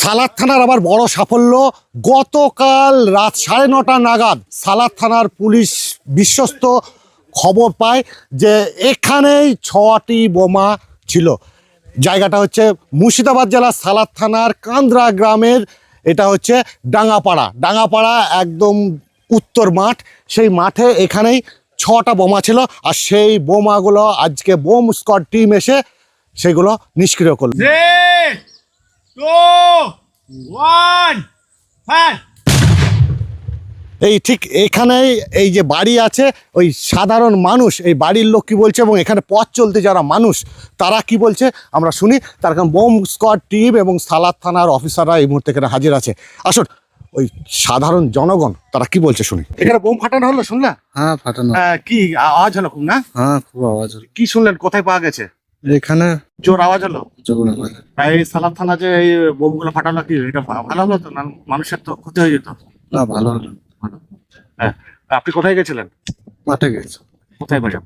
সালাদ থানার আবার বড় সাফল্য। গতকাল রাত সাড়ে নটা নাগাদ সালাদ থানার পুলিশ বিশ্বস্ত খবর পায় যে এখানেই ছটি বোমা ছিল। জায়গাটা হচ্ছে মুর্শিদাবাদ জেলার সালাদ থানার কান্দ্রা গ্রামের, এটা হচ্ছে ডাঙ্গাপাড়া ডাঙ্গাপাড়া একদম উত্তর মাঠ, সেই মাঠে এখানেই ছটা বোমা ছিল আর সেই বোমাগুলো আজকে বোম স্কোয়াড টিম এসে সেগুলো নিষ্ক্রিয় করল। এই ঠিক এখানেই এই যে বাড়ি আছে ওই সাধারণ মানুষ এই বাড়ির লোক কি বলছে এবং এখানে পথ চলতে যারা মানুষ তারা কি বলছে? আমরা শুনি তার কারণ বোম স্কোয়াড টিম এবং সালাদ থানার অফিসাররা এই মুহূর্তে এখানে হাজির আছে। আসুন ওই সাধারণ জনগণ তারা কি বলছে শুনি। এখানে বোম ফাটানো হলো শুনলা? হ্যাঁ ফাটানো। কি আওয়াজ হলো খুব না? হ্যাঁ খুব আওয়াজ হলো। কি শুনলেন? কোথায় পাওয়া গেছে? এখানে জোর আওয়াজ হলো? এই সালাদ থানা যে এই বোমগুলো ফাটালো কি এটা ভালো হলো তো? না মানুষের তো ক্ষতি হয়ে যেত? না ভালো হলো। হ্যাঁ আপনি কোথায় গেছিলেন? মাঠে গেছে। কোথায় বাজাব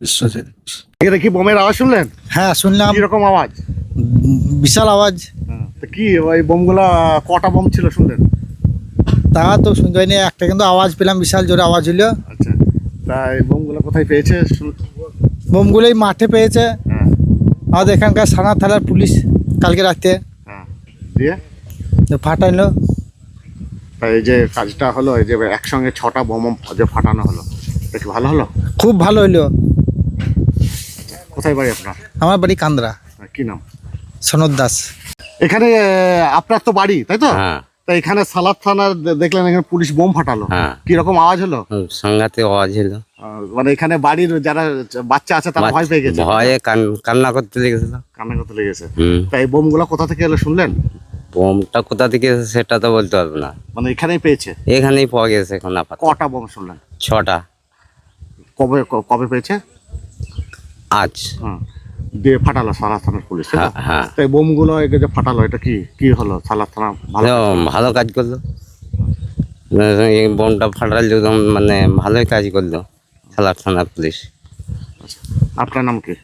বিশ্বজিৎ। এটা কি বোমের আওয়াজ শুনলেন? হ্যাঁ শুনলাম। কীরকম আওয়াজ? বিশাল আওয়াজ। তো কি ওই বোমগুলা কটা বোম ছিল শুনলেন? তা তো শুনতে একটা কিন্তু আওয়াজ পেলাম বিশাল জোরে আওয়াজ হইল। আচ্ছা। তা এই বোমগুলো কোথায় পেয়েছে? মাঠে পেয়েছে। হ্যাঁ। আমাদের এখানকার সানা থানার পুলিশ কালকে রাখতে হ্যাঁ। দিয়ে? ফাটাইলো। এই যে কাজটা হলো এই যে একসঙ্গে ছটা বোম যে ফাটানো হলো এটা ভালো হলো? খুব ভালো হইল। কোথায় বাড়ি আপনার? আমার বাড়ি কান্দরা। কি নাম? সনদ দাস। এখানে আপনার তো বাড়ি তাই তো? হ্যাঁ। তা এখানে সালাদ থানার দে- দেখলেন এখানে পুলিশ বোম ফাটালো। হ্যাঁ। কীরকম আওয়াজ হলো? সাংঘাতিক আওয়াজ হলো। মানে এখানে বাড়ির যারা বাচ্চা আছে তারা ভয় পেয়ে গেছে। ভয়ে কান কান্না করতে লেগেছিল কান্না করতে লেগেছে তাই বোমগুলো কোথা থেকে এলো শুনলেন? বোমটা কোথা থেকে এসেছে সেটা তো বলতে পারব না। মানে এখানেই পেয়েছে? এখানেই পাওয়া গেছে এখন আপাতত। কটা বোম শুনলেন? ছটা। কবে কবে পেয়েছে? আজ। হুম। দিয়ে ফাটালো সালাদ থানার পুলিশ। তাই হ্যাঁ হ্যাঁ। তাই বোমগুলো এই যে ফাটালো এটা কি কি হলো? সালাদ থানা ভালো? ভালো কাজ করল। এই বোমটা ফাটাল একদম মানে ভালোই কাজ করল সালার থানার পুলিশ। আপনার নাম কি?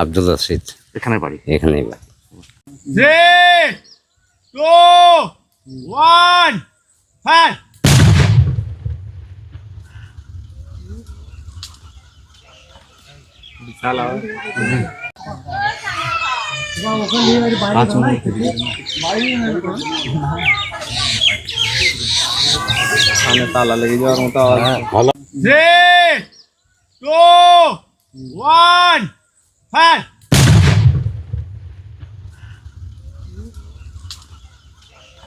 আব্দুল রশিদ। এখানে বাড়ি? এখানেই বাড়ি। One, fire! তালা লেগে যাওয়ার মতো আওয়াজ ওয়ান two,